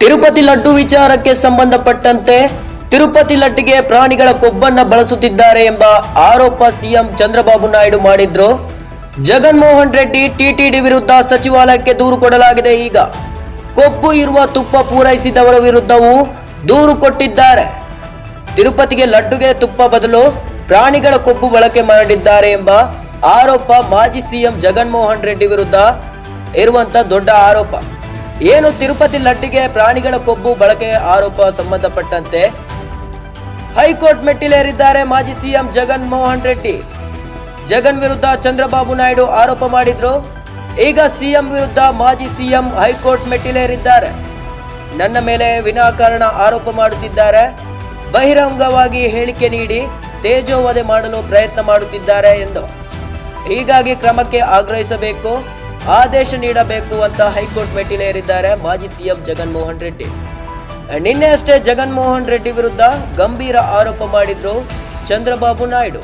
ತಿರುಪತಿ ಲಡ್ಡು ವಿಚಾರಕ್ಕೆ ಸಂಬಂಧಪಟ್ಟಂತೆ ತಿರುಪತಿ ಲಡ್ಡಿಗೆ ಪ್ರಾಣಿಗಳ ಕೊಬ್ಬನ್ನ ಬಳಸುತ್ತಿದ್ದಾರೆ ಎಂಬ ಆರೋಪ ಸಿಎಂ ಚಂದ್ರಬಾಬು ನಾಯ್ಡು ಮಾಡಿದ್ರು. ಜಗನ್ಮೋಹನ್ ರೆಡ್ಡಿ ಟಿಟಿಡಿ ವಿರುದ್ಧ ಸಚಿವಾಲಯಕ್ಕೆ ದೂರು ಕೊಡಲಾಗಿದೆ ಈಗ. ಕೊಬ್ಬು ಇರುವ ತುಪ್ಪ ಪೂರೈಸಿದವರ ವಿರುದ್ಧವೂ ದೂರು ಕೊಟ್ಟಿದ್ದಾರೆ. ತಿರುಪತಿಗೆ ಲಡ್ಡುಗೆ ತುಪ್ಪ ಬದಲು ಪ್ರಾಣಿಗಳ ಕೊಬ್ಬು ಬಳಕೆ ಮಾಡಿದ್ದಾರೆ ಎಂಬ ಆರೋಪ ಮಾಜಿ ಸಿಎಂ ಜಗನ್ಮೋಹನ್ ರೆಡ್ಡಿ ವಿರುದ್ಧ ಇರುವಂತ ದೊಡ್ಡ ಆರೋಪ. ಏನು ತಿರುಪತಿ ಲಡ್ಡಿಗೆ ಪ್ರಾಣಿಗಳ ಕೊಬ್ಬು ಬಳಕೆ ಆರೋಪ ಸಂಬಂಧಪಟ್ಟಂತೆ ಹೈಕೋರ್ಟ್ ಮೆಟ್ಟಿಲೇರಿದ್ದಾರೆ ಮಾಜಿ ಸಿಎಂ ಜಗನ್ ಮೋಹನ್ ರೆಡ್ಡಿ. ಜಗನ್ ವಿರುದ್ಧ ಚಂದ್ರಬಾಬು ನಾಯ್ಡು ಆರೋಪ ಮಾಡಿದ್ರು. ಈಗ ಸಿಎಂ ವಿರುದ್ಧ ಮಾಜಿ ಸಿಎಂ ಹೈಕೋರ್ಟ್ ಮೆಟ್ಟಿಲೇರಿದ್ದಾರೆ. ನನ್ನ ಮೇಲೆ ವಿನಾಕಾರಣ ಆರೋಪ ಮಾಡುತ್ತಿದ್ದಾರೆ. ಬಹಿರಂಗವಾಗಿ ಹೇಳಿಕೆ ನೀಡಿ ತೇಜೋವಧೆ ಮಾಡಲು ಪ್ರಯತ್ನ ಮಾಡುತ್ತಿದ್ದಾರೆ ಎಂದು. ಹೀಗಾಗಿ ಕ್ರಮಕ್ಕೆ ಆಗ್ರಹಿಸಬೇಕು. ಆದೇಶ ನೀಡಬೇಕು ಅಂತ ಹೈಕೋರ್ಟ್ ಮೆಟ್ಟಿಲೇರಿದ್ದಾರೆ ಮಾಜಿ ಸಿಎಂ ಜಗನ್ಮೋಹನ್ ರೆಡ್ಡಿ. ನಿನ್ನೆ ಅಷ್ಟೇ ಜಗನ್ಮೋಹನ್ ರೆಡ್ಡಿ ವಿರುದ್ಧ ಗಂಭೀರ ಆರೋಪ ಮಾಡಿದ್ರು ಚಂದ್ರಬಾಬು ನಾಯ್ಡು.